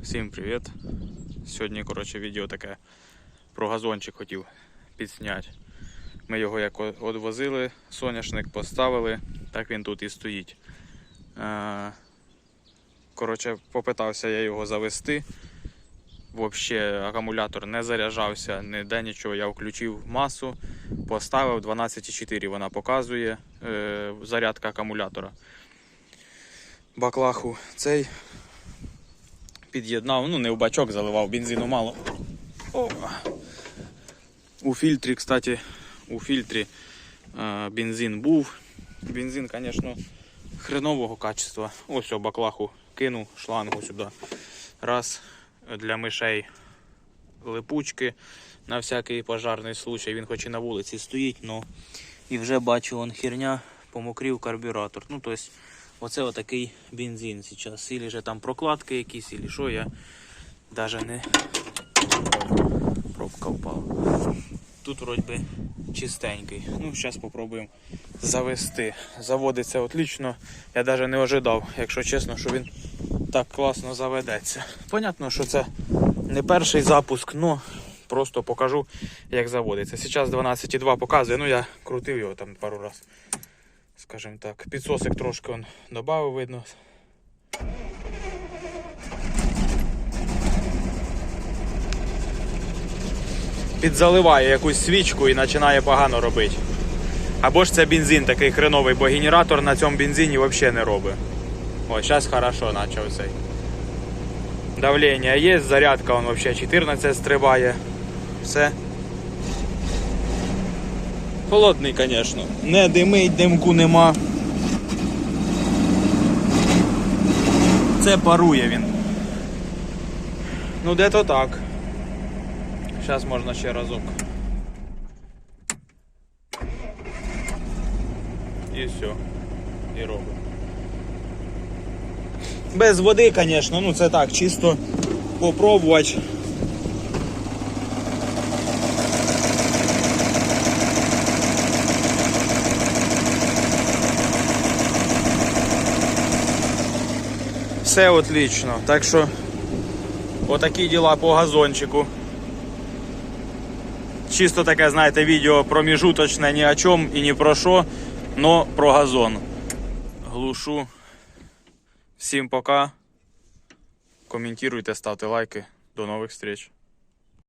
Всім привіт! Сьогодні, коротше, відео таке про газончик хотів підсняти. Ми його як одвозили, соняшник поставили, так він тут і стоїть. Е, Коротше, попитався я його завести. Взагалі акумулятор не заряджався, ніде нічого. Я включив масу, поставив 12,4 вона показує е, зарядка акумулятора. Баклаху цей під'єднав, ну не в бачок заливав, бензину мало. О! У фільтрі, кстати, у фільтрі е, бензин був. Бензин, звісно, хренового качества. Ось о, баклаху кинув шлангу сюди. Раз для мишей липучки на всякий пожарний случай. Він хоч і на вулиці стоїть, але і вже бачу, он херня, помокрів карбюратор. Ну, тобто, Оце отакий бензин зараз. Ілі же там прокладки якісь, ілі що, я навіть не. Пробка впала. Тут вроді би чистенький. Ну, зараз спробуємо завести. Заводиться отлично. Я навіть не ожидав, якщо чесно, що він так класно заведеться. Понятно, що це не перший запуск, але просто покажу, як заводиться. Зараз 12,2 показує, ну я крутив його там пару разів скажімо так. Підсосик трошки он додав, видно. Підзаливає якусь свічку і починає погано робити. Або ж це бензин такий хреновий, бо генератор на цьому бензині взагалі не робить. О, зараз хорошо почав цей. Давлення є, зарядка он взагалі 14 стрибає. Все. Холодний, звісно. Не димить, димку нема. Це парує він. Ну, де-то так. Зараз можна ще разок. І все. І робимо. Без води, звісно, ну це так, чисто попробувати. Все отлично. Так що отакі діла по газончику. Чисто таке, знаєте, відео проміжуточне ні о чому і ні про що, но про газон. Глушу. Всім пока. Коментуйте, ставте лайки. До нових встреч.